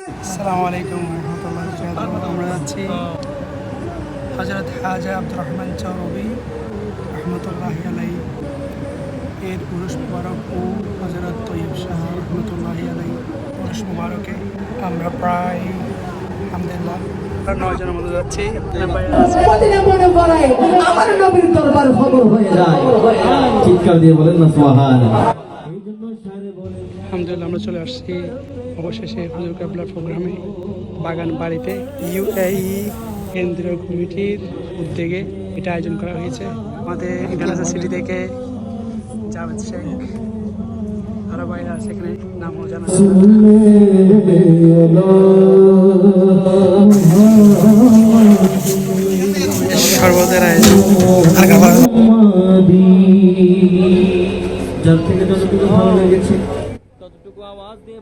আসসালামু আলাইকুম রহমতুল্লাহ আমরা যাচ্ছি হজরত হাজা আব্দুর রহমান চৌরবি রহমতুল্লাহ আলাই এর পুরুষ মুবারক ও হজরত তৈব শাহ রহমতুল্লাহ আলাই পুরুষ মুবারকে আমরা প্রায় আলহামদুলিল্লাহ নয় মধ্যে যাচ্ছি। মদিনা পড়ে আমার নবীর দরবার হয়ে যায়। চিৎকার দিয়ে বলেন না আলহামদুলিল্লাহ আমরা চলে আসছি অবশেষে হুজুর কাবলার প্রোগ্রামে বাগান বাড়িতে ইউএই কেন্দ্রীয় কমিটির উদ্যোগে এটা আয়োজন করা হয়েছে। আমাদের গালাসা সিটি থেকে জাভেদ শেখ আরও বাইরে আছে এখানে, নামও জানা। সর্বদের আয়োজন। যার থেকে যতটুকু ভালো লেগেছে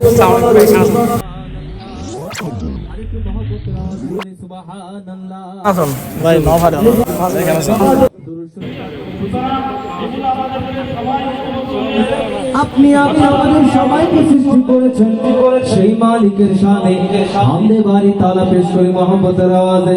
আসসালামু আলাইকুম, এখানে আপনি আমি আমাদের সবাইকে সৃষ্টি করেছেন। সেই মালিকের সামনে সামনে। বাড়ি তালা পেশ করে মোহাম্মতের আওয়াজে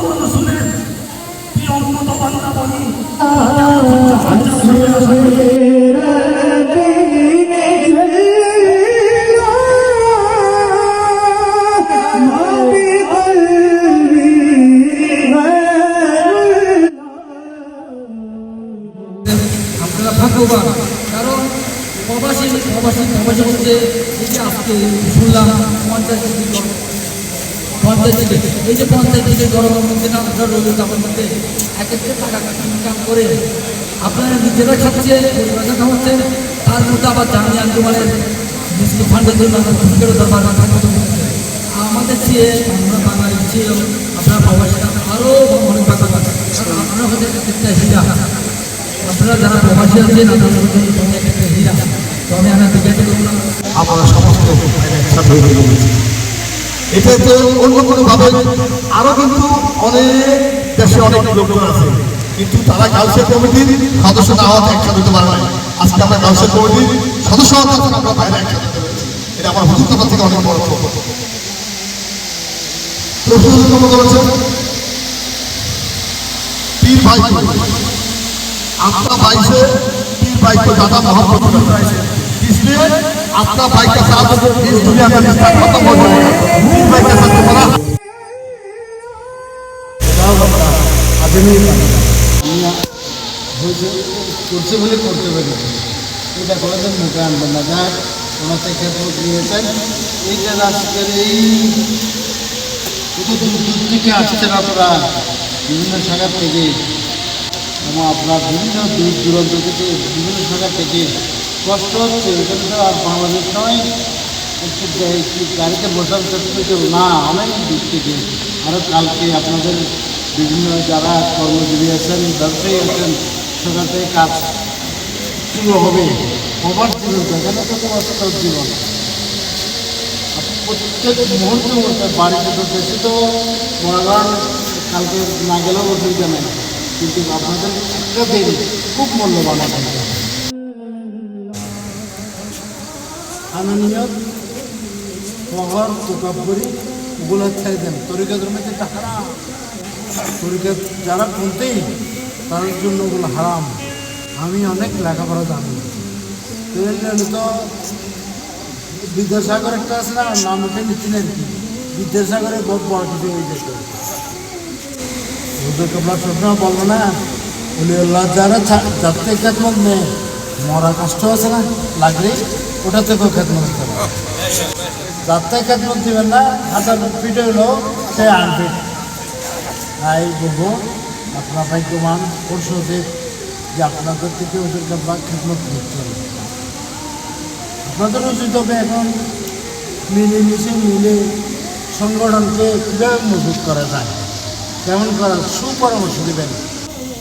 ও রাসূলের ও বান্দা বনি আপনারা ভাগ্যবান, কারণ প্রবাসী প্রবাসী প্রবাসী যে আজকে শুনলাম ডিগ্রি পঞ্চায়েত এই যে পঞ্চায়েত ডিগ্রি গরমের মধ্যে এক টাকা ইনকাম করে। আপনারা নিজেরা খাচ্ছে পরিবারটা খাওয়াচ্ছেন তার মধ্যে আবার জানি আন্দোলনের মিষ্টি ফান্ডের জন্য আমরা দরবার আমাদের চেয়ে আমরা বাঙালি চেয়ে আপনারা প্রবাসীরা আরও অনেক ভাগ্যবান কারণ আপনারা হচ্ছে একটা হীরা। আপনারা যারা প্রবাসী আছেন, আপনাদের জন্য একটা হীরা। তো আমি আমার দিকে সমস্ত এটাতে অন্য কোনোভাবে আরও কিন্তু অনেক দেশে অনেক লোকজন আছে। কিন্তু তারা কালচার কমিটির সদস্য না হওয়াতে একসাথে হতে পারে নাই। আজকে আমরা কালচার কমিটির সদস্য হওয়ার কারণে আমরা বাইরে একসাথে এটা আমার হুজুর থেকে অনেক বড় প্রশ্ন করেছেন? পীর ভাই আমরা বাইশে পীর ভাই দাদা মহাপ্রভু। ज्यादा मोहब्बत करता है इसलिए आपका भाई के साथ इस दुनिया का रिश्ता खत्म हो जाएगा पीर भाई के साथ तुम्हारा করছে বলে করতে পারি এটা করেছেন মুখে আনবেন না যাক ওনাতে খেদমত নিয়েছেন এইটা আজকের এই কত দূর দূর থেকে আসছেন আপনারা বিভিন্ন শাখা থেকে এবং আপনার বিভিন্ন দূর দূরান্ত থেকে বিভিন্ন শাখা থেকে কষ্ট হচ্ছে এখানে তো আর বাংলাদেশ নয়। একটু গাড়িতে বসার সার্টিফিকেট না, অনেক দিক থেকে। আরও কালকে আপনাদের বিভিন্ন যারা কর্মজীবী আছেন, ব্যবসায়ী আছেন সেখান কাজ শুরু হবে। সবার জীবন এখানে তো কষ্টকর জীবন। প্রত্যেক মুহূর্তে মুহূর্তে বাড়িতে তো বেশি তো মনে কালকে না গেলেও অসুবিধা নেই কিন্তু আপনাদের একটা দিন খুব মূল্যবান আছে আনন্দিয়ত ফহর তোকাব্বরি ওগুলো ছেড়ে দেন। তরিকাদের মধ্যে এটা হারাম। তরিকা যারা বলতেই, তাদের জন্য ওগুলো হারাম। আমি অনেক লেখাপড়া জানি। তো তো বিদ্যাসাগর একটা আছে না, নাম উঠে নিচ্ছেন আর কি। বিদ্যাসাগরে বহুত বড় কিছু হয়ে যেত সবসময় বলব না উলিউল্লাহ যারা ছা- যাতে খেদমত নেই মরা কষ্ট আছে না? লাগলে ওটা থেকেও খেদমত দিতে হবে যাতে খেদমত দিবেন না হাজার ফিট হইল, সে আনফিট তাই বলব আপনার ভাগ্যবান পরিষদের যে আপনাদের থেকে ওদেরকে বা খেদমত করতে হবে আপনাদের উচিত হবে এখন মিলেমিশে মিলে সংগঠনকে কীভাবে মজবুত করা যায়? কেমন করা সুপরামর্শ দেবেন?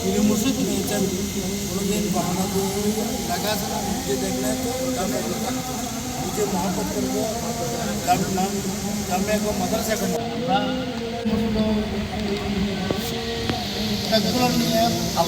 टीवी मुझसे तो नहीं चल उन्होंने बहाना को लगा सका मुझे देखना है तो दमे मुझे मोहब्बत कर दो दम नाम दमे को मदर से करना हाँ। तक तो नहीं है। अब